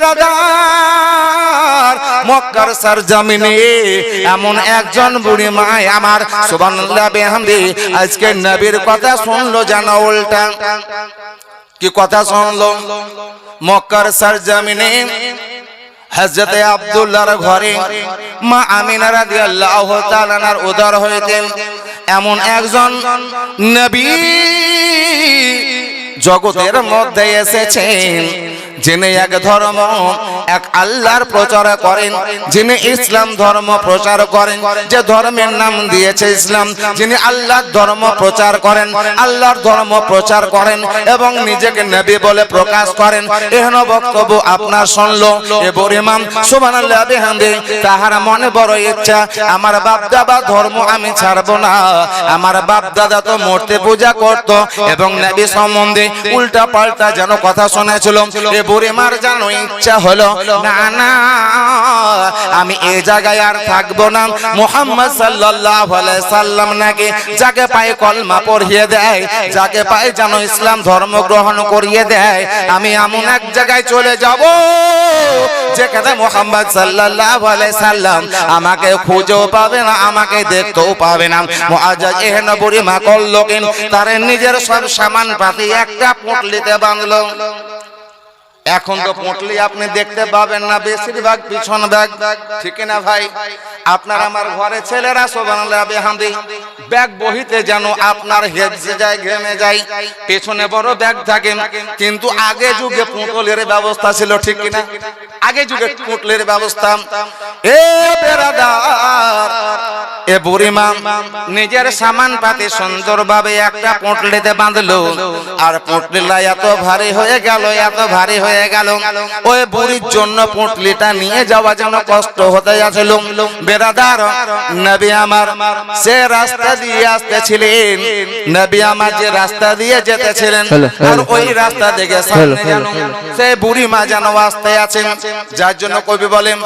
বেরাদার মক্কার সার জমিনে এমন একজন বুড়ি মায় আমার সুবহানাল্লাহ বিহামদি, আজকে নবীর কথা শুনলো জানা উল্টা। কি কথা শুনলো? মক্কার সার জমিনে হযরতে আব্দুল্লাহর ঘরে মা আমিনা রাদিয়াল্লাহু তাআলার উদর হইতেন এমন একজন নবী জগতের মধ্যে এসেছেন। যিনি এক ধর্ম, এক আল্লাহর প্রচার করেন, যিনি ইসলাম ধর্ম প্রচার করেন, যে ধর্মের নাম দিয়েছে ইসলাম, যিনি আল্লাহর ধর্ম প্রচার করেন, আল্লাহর ধর্ম প্রচার করেন এবং নিজেকে নবী বলে প্রকাশ করেন। এহেন বক্তব্য আপনার শুনলো এ বরিমাম সুবহানাল্লাহ বিহামদি, তাহার মনে বড় ইচ্ছা, আমার বাপ দাদা ধর্ম আমি ছাড়বো না। আমার বাপ দাদা তো মূর্তি পূজা করত এবং নবী সম্বন্ধে উল্টা পাল্টা যেন কথা শুনেছিল। এ বুড়িমার যেন ইচ্ছা হলো, না না, আমি এই জায়গায় আর থাকব না। মুহাম্মদ আলাইহি সাল্লাম নাকি যাকে পায় কলমা পড়িয়ে দেয়, যাকে পায় যেন ইসলাম ধর্ম গ্রহণ করিয়ে দেয়, আমি এমন এক জায়গায় চলে যাব যেখানে মোহাম্মদ আলাইহি সাল্লাম আমাকে খুঁজেও পাবে না, আমাকে দেখতেও পাবে না। মুআজ্জাজ এহেন বুড়ি মা করল তার নিজের সব সামান পাতি একটা পুটলিতে বাঁধলো। এখন তো পুঁটলি আপনি দেখতে পাবেন না বেশিরভাগ পিছন ব্যাগ। ঠিক না ভাই? আপনার আমার ঘরে ছেলেরা সোবানাল্লাহ বেহামদি ব্যাগ বহিতে যেন আপনার হেজে যায় ঘেমে যায়। পেছনে বড় ব্যাগ থাকে কিন্তু আগে যুগে পুঁটলের ব্যবস্থা ছিল ঠিক কিনা? আগে যুগে পুঁটলের ব্যবস্থা। এ বেরাদার এ নিজের সামান পাতি সুন্দরভাবে একটা পুঁটলিতে বাঁধলো। আর পুঁটলিটা এত ভারী হয়ে গেল এত ভারী হয়ে গেল। ওই বুড়ির জন্য পুঁটলিটা নিয়ে যাওয়া যেন কষ্ট হতে যাচ্ছিল। বেরাদার নবী আমার সে রাস্তা দিয়ে আসতেছিলেন। নবী আমার যে রাস্তা দিয়ে যেতেছিলেন আর ওই রাস্তা সামনে যেন সে বুড়ি মা যেন আসতে আছেন যার জন্য কবি বলেন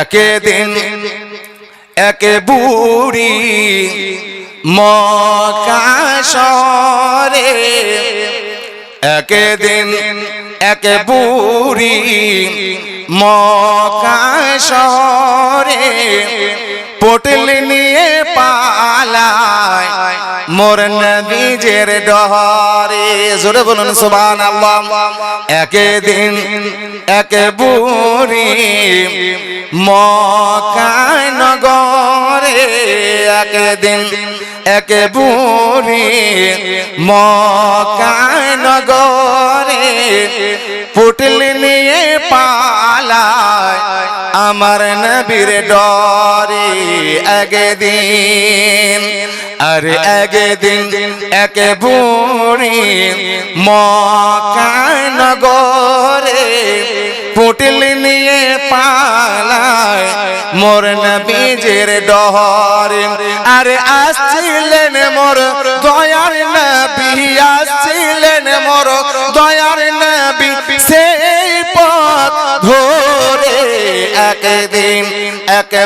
একে দিন একে বুড়ি মকাশরে একে দিন একে বুড়ি মকাশরে পটল নিয়ে পালায়। মোর নবীজের ডহরে। জোরে বলুন সুবহান আল্লাহ একে দিন, একে বুড়ি মকায় নগরে। একদিন এক বুড়ি মকায় নগরে। পুটল নিয়ে পালায়। আমার নবীর ডরে একদিন, আরে একদিন এক বুড়ি মকায় নগরে পুটল নিয়ে পালায় মোর নবীজের ডহরে আরে আসছিলেন মোর দয়ার নবী আসছিলেন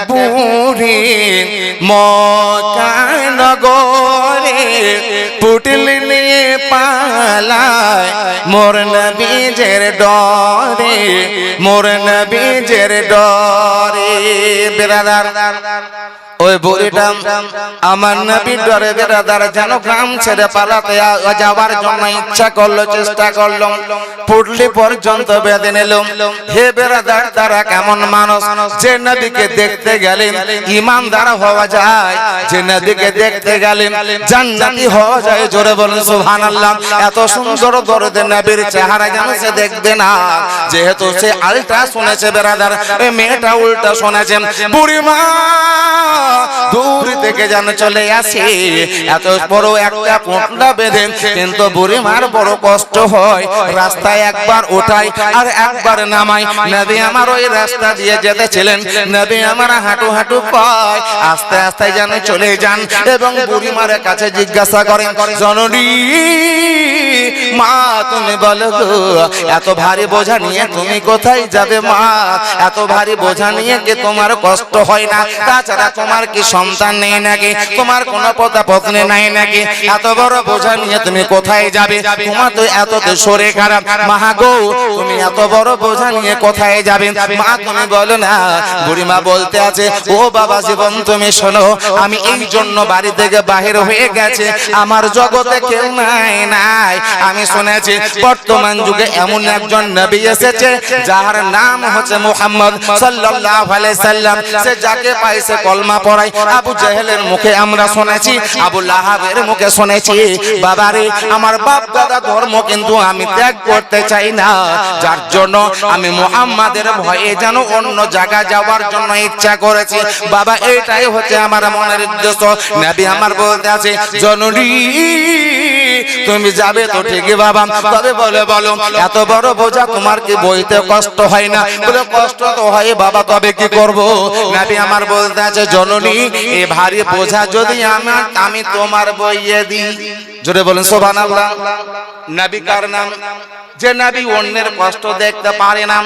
বুড়ি মগরে পুটল নিয়ে পালায়। মোর নবীজের ডরে মোর নবীজের ডরে। বেরাদার ওই বুড়িটা আমার নবীর ডরে বেরাদার যেন গ্রাম ছেড়ে পালাতে যাওয়ার জন্য ইচ্ছা করল, চেষ্টা করল। পুটলি পর্যন্ত বেঁধে নিল। হে বেরাদার, তারা কেমন মানুষ? যে নদীকে দেখতে গেলেন, ইমানদার হওয়া যায়। যে নদীকে দেখতে গেলেন, জান্নাতি হওয়া যায়। জোরে বলেন, সুবহানাল্লাহ। এত সুন্দর দরদে নবীর চেহারা যেন সে দেখবে না। যেহেতু সে আলটা শুনেছে বেরাদার ওই মেয়েটা উল্টা শুনেছে। বুড়ি মা দূর থেকে যেন চলে আসে। এত বড় একটা পোটলা বেঁধে কিন্তু বুড়ি মার বড় কষ্ট হয়। রাস্তায় একবার ওঠাই আর একবার নামাই। নবী আমার ওই রাস্তা দিয়ে যেতেছিলেন নবী আমার হাঁটু হাঁটু পায়। আস্তে আস্তে যেন চলে যান এবং বুড়ি মারের কাছে জিজ্ঞাসা করেন, জননী, মা, তুমি বলো এত ভারী বোঝা নিয়ে তুমি কোথায় যাবে মা? এত ভারী বোঝা নিয়ে কি তোমার কষ্ট হয় না? তাছাড়া তোমার তোমার কি সন্তান নেই নাকি? তোমার কোনো পতা পত্নী নাই নাকি? এত বড় বোঝা নিয়ে তুমি কোথায় যাবে? তোমার তো এত তো খারাপ। মা গো, তুমি এত বড় বোঝা নিয়ে কোথায় যাবে? মা, তুমি বলো না। বুড়িমা বলতে আছে, ও বাবা জীবন, তুমি শোনো, আমি এই জন্য বাড়ি থেকে বাহির হয়ে গেছে। আমার জগতে কেউ নাই নাই। আমি শুনেছি, বর্তমান যুগে এমন একজন নবী এসেছে, যার নাম হচ্ছে মুহাম্মদ সাল্লাল্লাহু আলাইহি সাল্লাম। সে যাকে পাইছে কলমা পড়াই আবু জাহেলের মুখে আমরা শুনেছি, আবু লাহাবের মুখে শুনেছি বাবা রে আমার বাপ দাদা ধর্ম কিন্তু আমি ত্যাগ করতে চাই না। যার জন্য আমি মোহাম্মাদের ভয়ে যেন অন্য জায়গা যাওয়ার জন্য ইচ্ছা করেছি। বাবা, এটাই হচ্ছে আমার মনের উদ্দেশ্য। নবী আমার বলতে আছে, জননী তুমি যাবে তো ঠিকই বাবা তবে বলে বলো এত বড় বোঝা তোমার কি বইতে কষ্ট হয় না? বলে কষ্ট তো হয় বাবা তবে কি করব? নবী আমার বলতে আছে জননী এই ভারী বোঝা যদি আমার আমি তোমার বইয়ে দিই। জোরে বলেন সুবহানাল্লাহ। নবী কার নাম? যে নবী অন্যের কষ্ট দেখতে পারে না।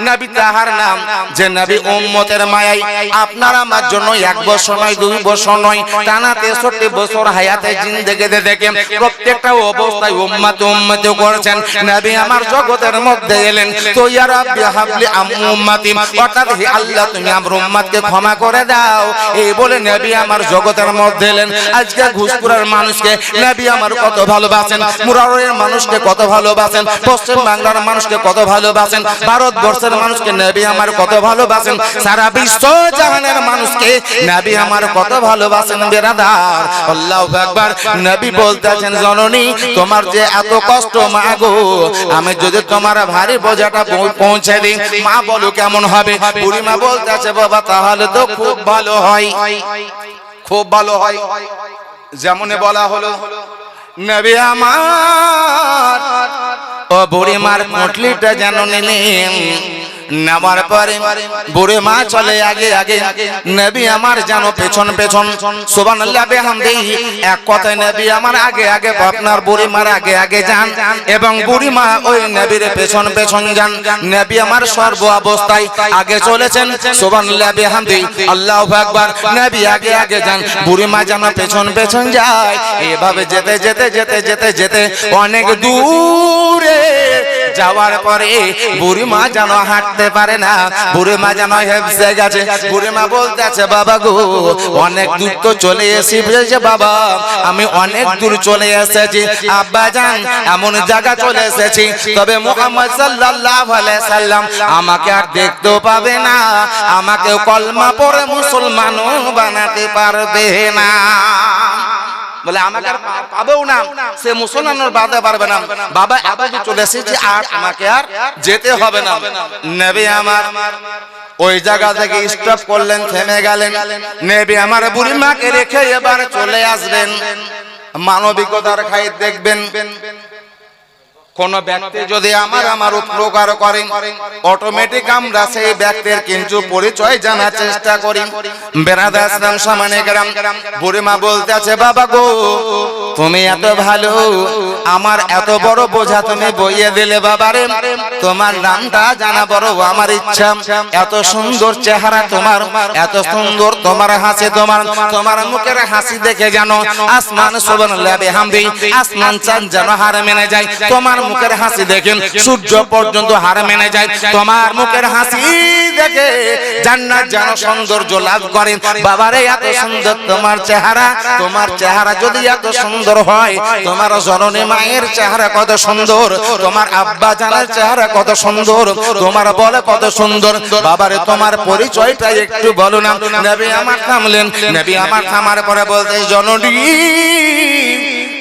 নবী তাহার নাম? যে নবী উম্মতের মায়াই। আপনার আমার জন্য এক বছর নয় দুই বছর নয় টানা তেষট্টি বছর হায়াতে জিন্দেগিতে দেখে প্রত্যেকটা অবস্থায় উম্মত উম্মত করেছেন। নবী আমার জগতের মধ্যে এলেন। তো ইয়া রাব্বি হাবলি উম্মতি অর্থাৎ হে আল্লাহ, তুমি আমার উম্মতকে ক্ষমা করে দাও। এই বলে নবী আমার জগতের মধ্যে এলেন। আজকে ঘুষপুরের মানুষকে নবী আমার কত ভালোবাসেন মুরারের মানুষকে কত ভালোবাসেন, পশ্চিম বাংলার মানুষকে কত ভালোবাসেন, ভারতবর্ষের মানুষকে নবী আমার কত ভালোবাসেন, সারা বিশ্ব জাহানের মানুষকে নবী আমার কত ভালোবাসেন, বেরাদার। আল্লাহু আকবার। নবী বলতেছেন, জননী তোমার যে এত কষ্ট মা গো আমি যদি তোমার ভারী বোঝাটা পৌঁছে দিই মা বলো কেমন হবে? বুড়ি মা বলতেছে বাবা তাহলে তো খুব ভালো হয়। খুব ভালো হয়। যেমনে বলা হলো নবী আমার। ও বুড়ি মার পুটলিটা যেন নিলেন নেওয়ার পরে বুড়ি মা চলে আগে আগে, নবী আমার যেন পেছন পেছন, সুবহানাল্লাহ এক কথায়, নবী আমার আগে আগে, আপনার বুড়ি মার আগে আগে যান। এবং বুড়ি মা ওই নবীর পেছন পেছন যান। নবী আমার সর্ব অবস্থায় আগে চলেছেন, সুবহানাল্লাহ আল্লাহু আকবার, নবী, আগে আগে যান। বুড়ি মা যেন পেছন পেছন যায়, এভাবে যেতে যেতে যেতে যেতে যেতে অনেক দূরে যাওয়ার পরে বুড়ি মা যেন হাঁটতে পারে না। বুড়ি মা যেন হেপসে গেছে। বুড়ি মা বলতে আছে বাবা গো, অনেক দূর তো চলে এসেছি বাবা? আমি অনেক দূর চলে এসেছি। আব্বা জান এমন জায়গা চলে এসেছি। তবে মুহাম্মদ সাল্লাল্লাহু আলাইহি সাল্লাম আমাকে আর দেখতেও পাবে না। আমাকে কলমা পড়ে মুসলমানও বানাতে পারবে না। বলে, আমাকে পাবেও না। সে মুসলমানের বাধা পারবে না। বাবা দূর চলে এসেছি আর আমাকে আর যেতে হবে না। নেবে আমার ওই জায়গা থেকে স্টপ করলেন, থেমে গেলেন। নেবে আমার বুড়ি মাকে রেখে এবার চলে আসবেন। মানবিকতার খাই দেখবেন। কোন ব্যক্তি যদি আমার আমার উপকার করেন অটোমেটিক আমরা সেই ব্যক্তির কিন্তু পরিচয় জানার চেষ্টা করি। বেড়াদা আসলাম গ্রাম, বুড়িমা বলতে আছে বাবা গো, তুমি এত ভালো, আমার এত বড় বোঝা তুমি বইয়ে দিলে বাবারে তোমার নামটা জানা বড়, আমার ইচ্ছা। এত সুন্দর চেহারা তোমার, এত সুন্দর তোমার হাসি তোমার তোমার মুখের হাসি দেখে জানো আসমান সুবহানাল্লাহ বিহামদি আসমান চান যেন হার মেনে যায়। তোমার মুখের হাসি দেখেন, সূর্য পর্যন্ত হার মেনে যায়। তোমার মুখের হাসি দেখে জান্নাত যেন সৌন্দর্য লাভ করেন বাবারে, এত সুন্দর তোমার চেহারা তোমার চেহারা যদি এত সুন্দর হয়, তোমার জননী মায়ের চেহারা কত সুন্দর, তোমার আব্বা জানের চেহারা কত সুন্দর, তোমার বলে কত সুন্দর। বাবারে, তোমার পরিচয়টা একটু বলো না নবী আমার থামলেন, নবী আমার থামার পরে বলতে জননী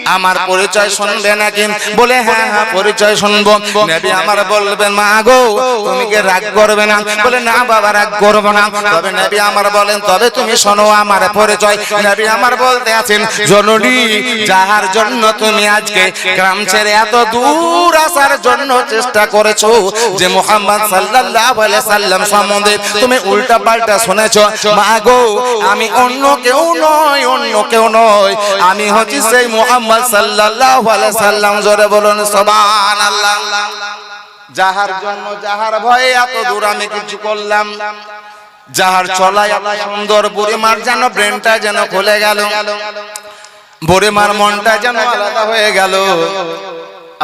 আমার পরিচয় শুনবে নাকি বলে হ্যাঁ হ্যাঁ পরিচয় শুনব নবী আমার বলবেন মা গো তুমি কি রাগ করবে না বলে না বাবা রাগ করব না তবে নবী আমার বলেন তবে তুমি শোনো আমার পরিচয় নবী আমার বলতে আছেন জননী যাহার জন্য তুমি আজকে গ্রাম ছেড়ে এত দূর আসার জন্য চেষ্টা করেছ যে মোহাম্মদ সাল্লাল্লাহু আলাইহি সাল্লাম সম্বন্ধে তুমি উল্টা পাল্টা শুনেছো মা গো আমি অন্য কেউ নয় অন্য কেউ নয় আমি হচ্ছি সেই মোহাম্মদ সাল্লাল্লাহু আলাইহি সাল্লাম জোরে বলুন, সুবহানাল্লাহ। যাহার জন্য যাহার ভয়ে এত দূর আমি কিছু করলাম, যাহার চলায় এত সুন্দর বুড়িমার যেন ব্রেনটা যেন খুলে গেল বুড়িমার মনটা যেন আলাদা হয়ে গেল।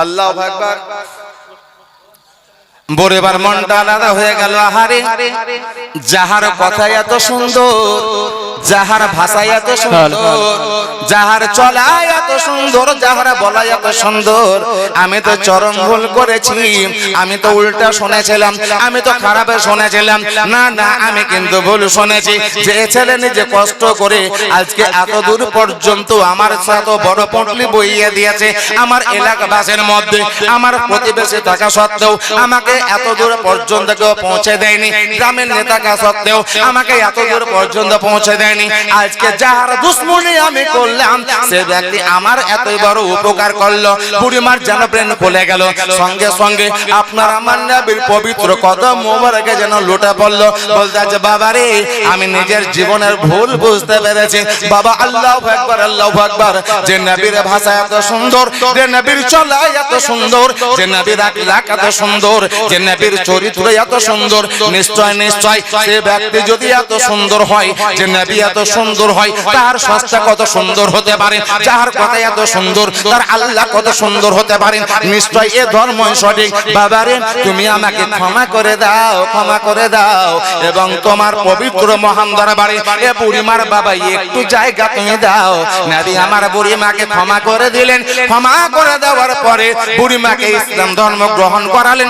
আল্লাহ বরেবার মনটা আলাদা হয়ে গেল আহারে। যাহার কথা এত সুন্দর যাহার ভাষা এত সুন্দর যাহার চলায় এত সুন্দর যাহার বলা এত সুন্দর। আমি তো চরম ভুল করেছি আমি তো উল্টা শুনেছিলাম আমি তো খারাপে শুনেছিলাম। না না আমি কিন্তু ভুল শুনেছি। যে ছেলে নিজে কষ্ট করে আজকে এত দূর পর্যন্ত আমার সাথে বড় পটলি বইয়ে দিয়েছে আমার এলাকাবাসীর মধ্যে আমার প্রতিবেশী থাকা সত্ত্বেও আমাকে এত দূর পর্যন্ত কেউ পৌঁছে দেয়নি। গ্রামের নেতা কা সত্ত্বেও আমাকে এত দূর পর্যন্ত পৌঁছে দেয়নি। আজকে যাহার দুশ্মনী আমি করলাম, সে ব্যক্তি আমার এতই বড় উপকার করল। বুড়িমার যেন ব্রেন খুলে গেল। সঙ্গে সঙ্গে আপনার আমার নবীর পবিত্র মোবারকে যেন পড়ল। বলতে আছে বাবা রে আমি নিজের জীবনের ভুল বুঝতে পেরেছি। বাবা, আল্লাহ একবার আল্লাহ একবার যে নবীর ভাষা এত সুন্দর, যে নবীর চলা এত সুন্দর, যে নবীর এত সুন্দর যে নবীর চরিত্র এত সুন্দর। নিশ্চয় নিশ্চয় সে ব্যক্তি যদি এত সুন্দর হয় যে নবী এত সুন্দর হয় তার সস্তা কত সুন্দর হতে পারে যাহার কথা এত সুন্দর তার আল্লাহ কত সুন্দর হতে পারে। নিশ্চয় এ ধর্ম সঠিক। বাবারে তুমি আমাকে ক্ষমা করে দাও ক্ষমা করে দাও। এবং তোমার পবিত্র মহান দরবারে এ বুড়িমার বাবা একটু জায়গা তুমি দাও। নাবি আমার বুড়িমাকে ক্ষমা করে দিলেন ক্ষমা করে দেওয়ার পরে বুড়িমাকে ইসলাম ধর্ম গ্রহণ করালেন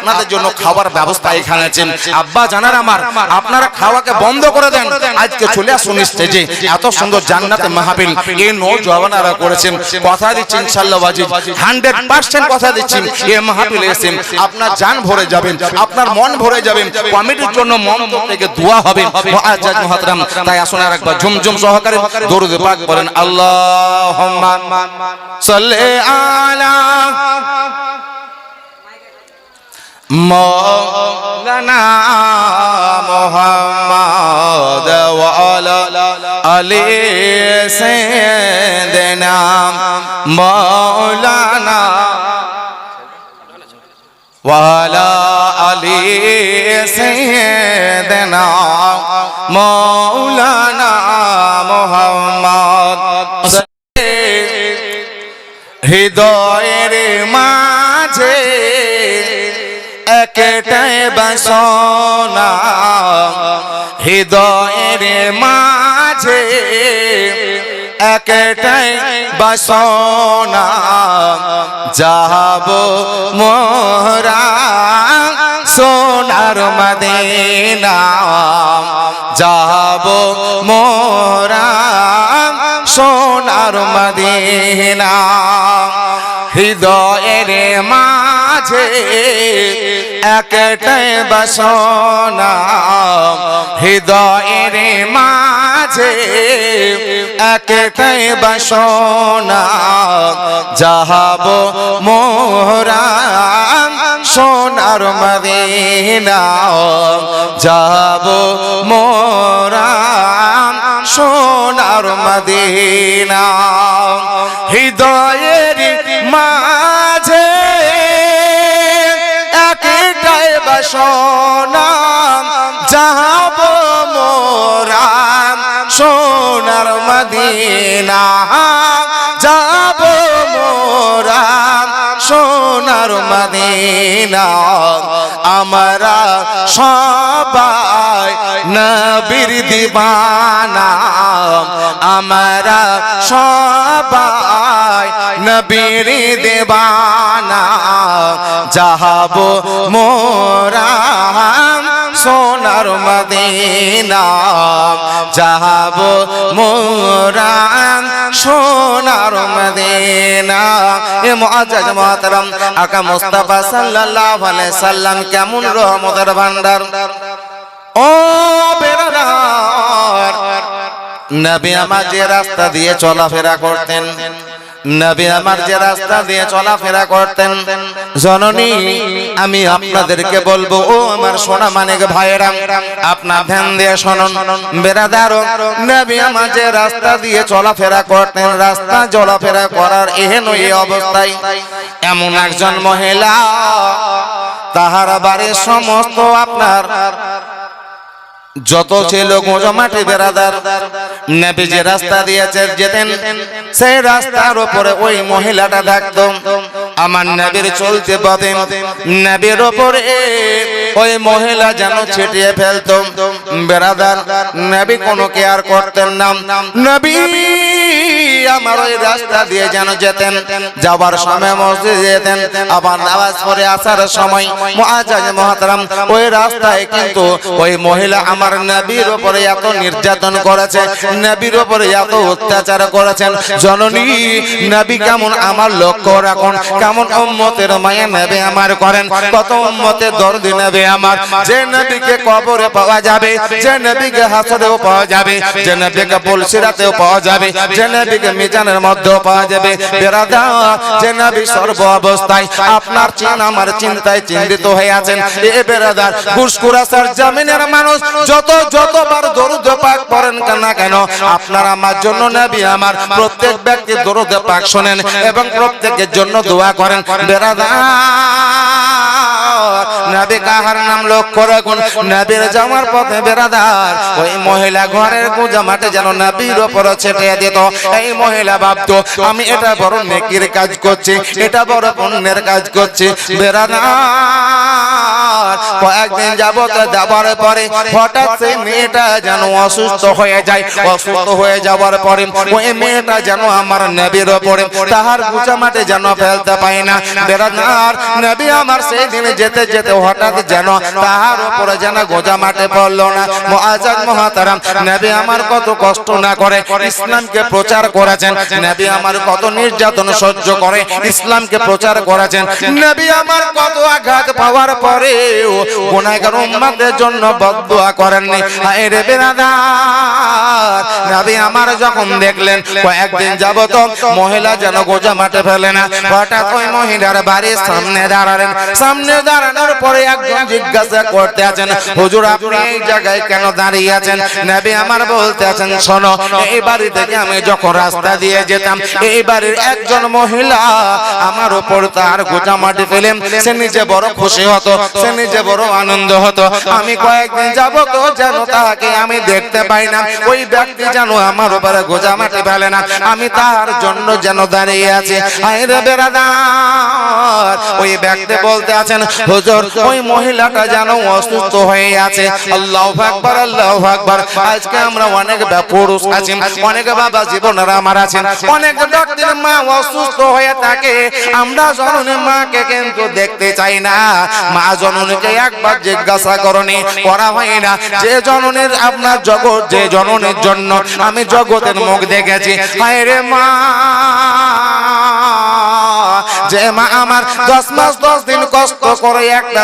আপনাদের জন্য খাবার ব্যবস্থা এখানে আছেন। আব্বা জানার আমার আপনারা খাওয়াকে বন্ধ করে দেন। আজকে চলে আসুন স্টেজে। এত সুন্দর জান্নাতে মাহফিল। এই নৌজওয়ানারা করেছেন। কথা দিচ্ছি ইনশাআল্লাহ বাজি 100% কথা দিচ্ছি এই মাহফিলে এসেছেন। আপনার জান ভরে যাবেন। আপনার মন ভরে যাবেন। কমিটির জন্য মন থেকে দোয়া হবে। মুআজ্জাজ মুহতারাম তাই আসুন আর একবার ঝুমঝুম সহকারে দরুদ পাক বলেন আল্লাহুম্মা সাল্লি আলা مولانا محمد وعلى علي سيدنا مولانا وعلى علي سيدنا مولانا محمد হৃদয়ের মাঝে একটাই বাসনা হৃদয়ের মাঝে একটাই বাসনা যাব মোরা সোনার মদিনা যাব মোরা সোনার মদিনা। হৃদয়ের মাঝে একটাই বাসনা, হৃদয়ের মাঝে একটাই বাসনা, যাহাব মোরা সোনার মদিনা যাব মোরা সোনার মদিনা। হৃদয়ের মাঝে একটাই বাসনা যাব মোরা সোনার মদিনা যাব মোরা সোনার মদিনা আমরা সবাই নবীর দিবানা, আমরা সবাই নবীর দেবানা। যাহাব মোরা সোনার মদিনা, যাহাব মোরা সোনার মদিনা। এ মুআজ্জাজ মুহতারাম আকা মুস্তাফা সাল্লাল্লাহু আলাইহি সাল্লাম, কেমন রহমতের ভান্ডার ও বের নবী আমার যে রাস্তা দিয়ে চলাফেরা করতেন, নবী আমার যে রাস্তা দিয়ে চলাফেরা করতেন, জননী, আমি আপনাদেরকে বলব, ও আমার সোনা মানিক ভাইয়েরা, আপনার ধ্যান দিয়ে শুনুন বেরাদার নবী আমার যে রাস্তা দিয়ে চলাফেরা করতেন, রাস্তা চলাফেরা করার এহেন এই অবস্থায়, এমন একজন মহিলা, তাহার বাড়ির সমস্ত আপনার যত ছিল গোজমাটি বেরাদার নেবি যে রাস্তা দিয়েছে যেতেন, সেই রাস্তার উপরে ওই মহিলাটা থাকতো। আমার নবীর চলতে পথে নবীর উপরে ওই মহিলা যেন ছিটিয়ে ফেলতো। বেরাদার নবী কোনো কেয়ার করতেন না। নবী আমার ওই রাস্তা দিয়ে যেন যেতেন যাবার সময় মসজিদ যেতেন। আবার নামাজ পড়ে আসার সময় মুআজ্জাজ মহতারাম ওই রাস্তায় কিন্তু ওই মহিলা আমার নবীর উপরে এত নির্যাতন করেছে, নবীর উপরে এত অত্যাচার করেছেন। জননী, নবী কেমন আমার লক্ষ্য রাখুন, কেমন উম্মতের মায়া নেবে আমার করেন, কত উম্মতের দর্দি নেবে আমার। যে নবীকে কবরে পাওয়া যাবে, যে নবীকে হাসরেও পাওয়া যাবে, যে নবীকে বলসিরাতেও পাওয়া যাবে, যে নবীকে মিজানের মধ্যেও পাওয়া যাবে। বেরাদা, যে নবী সর্ব অবস্থায় আপনার চিন, আমার চিন্তায় চিন্তিত হয়ে আছেন। এ বেরাদার গুসকুরাসার জামিনের মানুষ যত, যতবার দরুদ পাক পড়েন না কেন? আপনার আমার জন্য নবী, আমার প্রত্যেক ব্যক্তি দরুদ পাক শোনেন এবং প্রত্যেকের জন্য দোয়া করেন। বেরাদার, নবী কাহার নাম লক্ষ্য রাখুন। নবীর জামার পথে বেরাদার, ওই মহিলা ঘরের গুজা মাঠে যেন নবীর ওপর ছেটে দিত। এই মহিলা ভাবতো, আমি এটা বড় নেকির কাজ করছি, এটা বড় পুণ্যের কাজ করছি। বেরাদার কয়েকদিন যাবত যাবার পরে হঠাৎ সেই মেয়েটা যেন অসুস্থ হয়ে যায়। অসুস্থ হয়ে পরে ওই মেয়েটা যেন আমার ওপরে তাহার যেন ফেলতে না। আমার সেই দিনে যেতে যেতে হঠাৎ যেন তাহার যেন পড়ল না। মুআজ্জাজ মহাতারাম আমার কত কষ্ট না করে ইসলামকে প্রচার করেছেন। নবী আমার কত নির্যাতন সহ্য করে ইসলামকে প্রচার করেছেন। নবী আমার কত আঘাত পাওয়ার পরে গুনাহগার উম্মতের জন্য বদদুয়া করেননি। রে নবী আমার যখন দেখলেন, কয়েকদিন যাবত মহিলা যেন গোজা মাঠে ফেলে না হঠাৎ ওই মহিলার বাড়ির সামনে দাঁড়ালেন। সামনে দাঁড়ানোর পরে একজন জিজ্ঞাসা করতে আছেন, হুজুর, আপনি এই জায়গায় কেন দাঁড়িয়ে আছেন? নবী আমার বলতে আছেন, শোনো, এই বাড়ি থেকে আমি যখন রাস্তা দিয়ে যেতাম, এই বাড়ির একজন মহিলা আমার উপর তার গোজা মাটি ফেলেন। সে নিজে বড় খুশি হতো, সে নিজে বড় আনন্দ হতো। আমি কয়েকদিন যাব তো যেন তাহাকে আমি দেখতে পাই না। ওই ব্যক্তি যেন আমার উপরে গোজা মাটি ফেলে না। আমি তার জন্য যেন দাঁড়িয়ে আছি। ওই ব্যক্তি বলতে আছেন, হুজুর, ওই মহিলাটা যেন অসুস্থ হয়ে আছে। আল্লাহ আকবার আল্লাহ আকবার। আজকে আমরা অনেক পুরুষ আছি, অনেক বাবা জীবনেরা আমার আছেন। অনেক ব্যক্তির মা অসুস্থ হয়ে থাকে। আমরা জননীর মাকে কিন্তু দেখতে চাই না। মা জননীকে একবার জিজ্ঞাসা করনি, করা হয় না। যে জননীর আপনার জগৎ, যে জননীর জন্য আমি জগতের মুখ দেখেছি। হায় রে মা! যে মা আমার দশ মাস দশ দিন কষ্ট করে একটা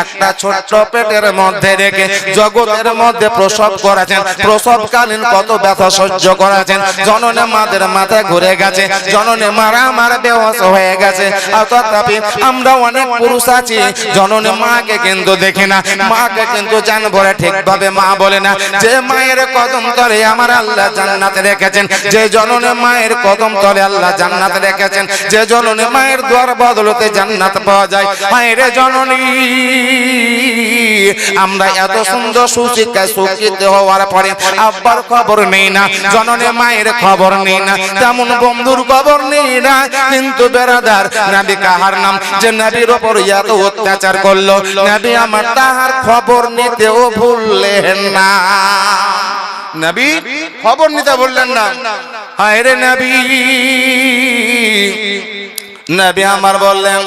একটা ছোট্ট পেটের মধ্যে রেখে জগতের মধ্যে প্রসব করেছেন। প্রসবকালীন কত ব্যথা সহ্য করেছেন। জননে মাদের মাথা ঘুরে গেছে। জননে মারা আমার বেহস হয়ে গেছে। তথাপি আমরা অনেক পুরুষ আছি। জননে মাকে কিন্তু দেখি না। মাকে কিন্তু জান ভরে ঠিকভাবে মা বলে না। যে মায়ের কদম তলে আমার আল্লাহ জান্নাতে রেখেছেন। যে জননে মায়ের কদম তলে আল্লাহ জান্নাতে রেখেছেন। যে জননে মায়ের দ্বার বদলতে জান্নাত পাওয়া যায়। মায়ের জননী, আমরা এত সুন্দর সুশিক্ষায় শিক্ষিত হওয়ার পরে আব্বার খবর নেই না, জননে মায়ের খবর নেই না, তেমন বন্ধুর খবর নেই না। কিন্তু বেরাদার, নবী কাহার নাম? যে নবীর ওপর এত অত্যাচার করল, নবী আমার তাহার খবর নিতেও ভুললেন না। নবী, খবর নিতে বললেন না। হায় রে নবী নবী আমার বললেন,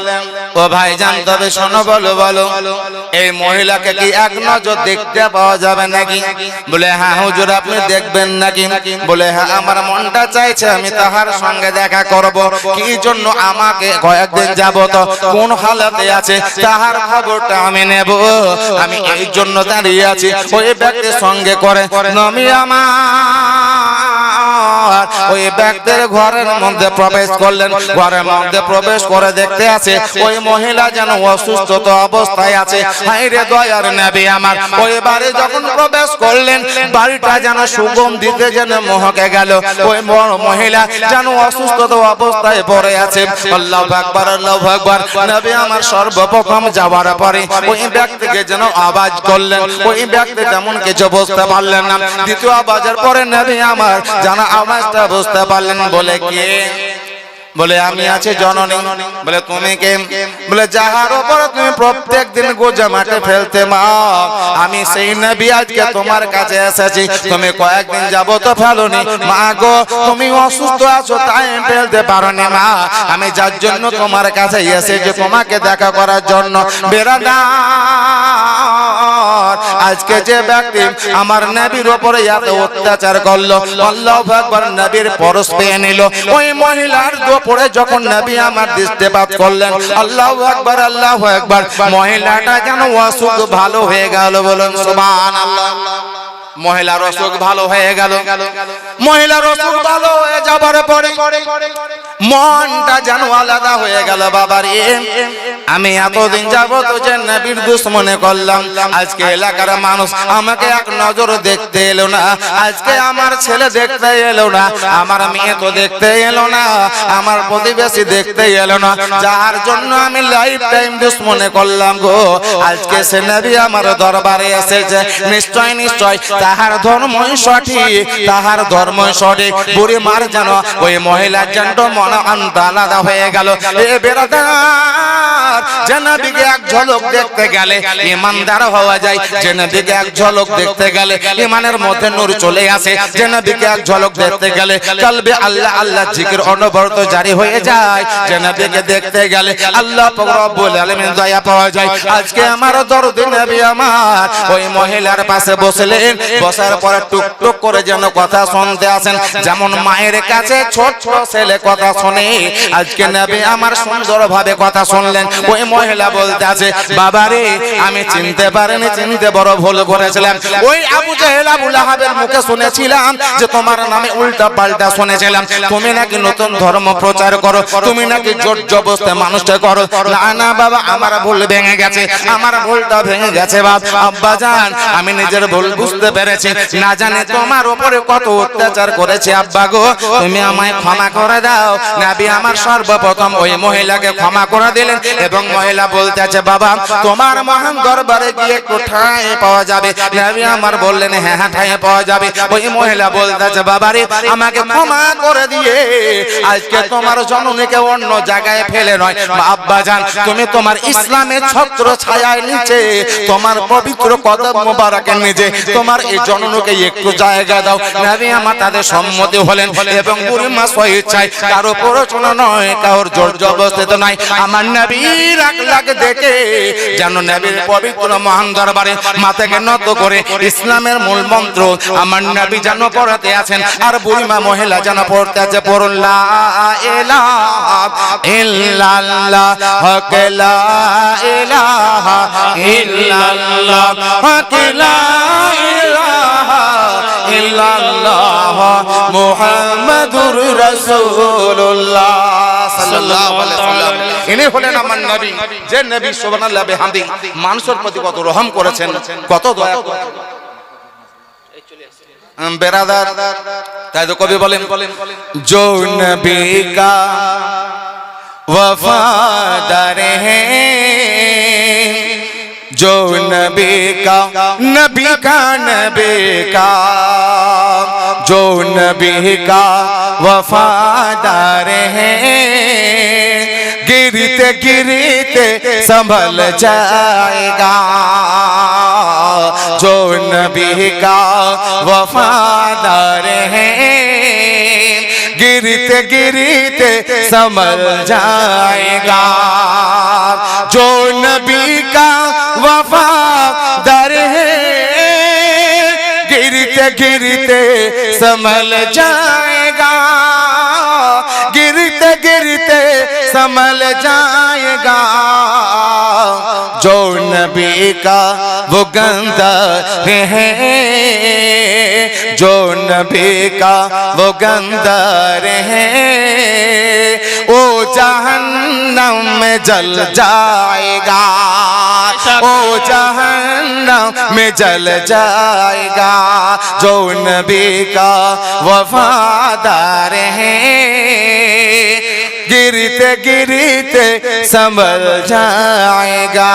ও ভাই জান তবে শোনো, বলো বলো, এই মহিলাকে কি এক নজর দেখতে পাওয়া যাবে নাকি? বলে হ্যাঁ হুজুর, আপনি দেখবেন নাকি? বলে হ্যাঁ আমার মনটা চাইছে, আমি তাহার সঙ্গে দেখা করব। কি জন্য আমাকে কয়েকদিন যাব তো কোন হালাতে আছে তাহার খবরটা আমি নেব। আমি এই জন্য দাঁড়িয়ে আছি। ওই ব্যক্তির সঙ্গে করে নমি আমার ওই ব্যক্তির ঘরের মধ্যে প্রবেশ করলেন। ঘরের মধ্যে প্রবেশ করে দেখতে আছে, ওই মহিলা যেন অসুস্থ অবস্থায় আছে। হাই রে দয়ার নেবে আমার। ওই বাড়ি যখন প্রবেশ করলেন, বাড়িটা যেন সুগম দিতে যেন মহকে গেল। ওই মহিলা যেন অসুস্থ অবস্থায় পড়ে আছে। আল্লাহ আকবার আল্লাহ আকবার। নবী আমার সর্বপ্রথম যাওয়ার পরে ওই ব্যক্তিকে যেন আওয়াজ করলেন। ওই ব্যক্তি তেমন কিছু বুঝতে পারলেন না। দ্বিতীয় আওয়াজের পরে নবী আমার জানা আওয়াজটা বুঝতে পারলেন বলে কে? বলে আমি আছি জননী। বলে তুমি কে? বলে যাহার উপর তুমি প্রত্যেক দিন গোজা মাঠে ফেলতে মা। আমি সেই নবী আজকে তোমার কাছে এসেছি। তুমি কয়েকদিন যাব তো ফেলোনি। মা গো তুমি অসুস্থ আছো তাই ফেলতে পারোনি মা। আমি যার জন্য তোমার কাছে এসেছি তোমাকে দেখা করার জন্য বেরাদা আজকে যে ব্যক্তি আমার নবীর উপরে এত অত্যাচার করল, আল্লাহ আকবার নবীর পরশ পেয়ে নিল। ওই মহিলার দুপুরে যখন নবী আমার দৃষ্টিপাত করলেন, আল্লাহ আকবার আল্লাহ আকবার, মহিলাটা যেন অসুখ ভালো হয়ে গেল বলুন, সুবহানাল্লাহ। মহিলার অসুখ ভালো হয়ে গেল। মহিলার অসুখ ভালো হয়ে যাবার পরে মনটা যেন আলাদা হয়ে গেল বাবার আমি এতদিন যাব তো যে নবীর দুশ্মনে করলাম। আজকে এলাকার মানুষ আমাকে এক নজর দেখতে এলো না। আজকে আমার ছেলে দেখতে এলো না। আমার মেয়ে তো দেখতে এলো না। আমার প্রতিবেশী দেখতে এলো না। যার জন্য আমি লাইফ টাইম দুশ্মনে করলাম গো। আজকে সে নবী আমার দরবারে এসেছে। নিশ্চয় নিশ্চয় তাহার ধর্মই সঠিক, তাহার ধর্মই সঠিক। বুড়ি মার যেন ওই মহিলার যেন মন আন্ত আলাদা হয়ে গেল। এ বেড়াদার এক ঝলক দেখতে গেলে ইমানদার হওয়া যায়। এক ঝলক দেখতে গেলে ইমানের মধ্যে চলে আসে। ঝলক গেলে আল্লাহ আল্লাহ অনবরত জারি হয়ে যায়। দেখতে গেলে আল্লাহ আজকে আমার দরদ নবী আমার, ওই মহিলার পাশে বসলেন বসার পরে টুক টুক করে যেন কথা শুনতে আসেন। যেমন মায়ের কাছে ছোট ছেলে কথা শুনে, আজকে নবী আমার সুন্দর ভাবে কথা শুনলেন। ওই মহিলা বলতে আছে বাবা রে আমি চিনতে পারিনি, চিনতে বড় ভুল করেছিলাম। ওই আবু জাহেল আবু লাহাবের মুখে শুনেছিলাম যে তোমার নামে উল্টা পাল্টা শুনেছিলাম। তুমি নাকি নতুন ধর্ম প্রচার করো, তুমি নাকি জোর জবস্তে মানুষটা করো। না না, বাবা, আমার ভুল ভেঙে গেছে, আমার ভুলটা ভেঙে গেছে, বাপ। আব্বা, জান, আমি নিজের ভুল বুঝতে পেরেছি না জানে তোমার উপরে কত অত্যাচার করেছে। আব্বা গো তুমি আমায় ক্ষমা করে দাও। নাবি আমার সর্বপ্রথম ওই মহিলাকে ক্ষমা করে দিলেন এবং মহিলা বলতে আছে বাবা তোমার মহান দরবারে গিয়ে কোথায় পাওয়া যাবে। নাবি আমার বললেন হ্যাঁ হ্যাঁ ঠায় পাওয়া যাবে। ওই মহিলা বলতে আছে বাবা রে আমাকে ক্ষমা করে দিয়ে আজকে তোমার জননীকে অন্য জায়গায় ফেলে নয়। আব্বা জান তুমি তোমার ইসলামের ছত্র ছায়ার নিচে তোমার পবিত্র কদম মোবারকের নিচে তোমার জননীকে একটু জায়গা দাও। আমার তাদের সম্মতি হলেন এবং বুড়িমা স্বইচ্ছায় কারও নয়, কারোর জোর জবস্থিত নাই। আমার দেখে, যেন নবীর পবিত্র মহান দরবারে নত করে ইসলামের মূল মন্ত্র, আমার নবী যেন পড়াতে আছেন, আর বুড়িমা মহিলা যেন পড়তে আছে, পড়ুন, লা ইলাহা ইল্লাল্লাহ ইল্লাল্লাহ মুহাম্মাদুর রাসূলুল্লাহ সাল্লাল্লাহু আলাইহি ওয়াসাল্লাম ইনি হলেন আমার নবী যে নবী সুবহানাল্লাহ বিহামদি মানুষের প্রতি কত রহম করেছেন কত দয়া করেছেন বেরাদার তাই তো কবি বলেন जो नबी का वफादार है जो नबी का नबी का नबी का, जो नबी का वफादार है। गिरते गिरते संभल जाएगा, जो नबी का वफादार है। गिरते गिरते संभल जाएगा। गिरते संभल जाएगा। गिरते गिरते संभल जाएगा। जो नबी का वो गंदा है जो नबी का वो गंदर है वो जहन्नम में जल जाएगा। ओ जहन्नम में जल जाएगा जो नबी का वफादार है। गिरते गिरते संभल जाएगा।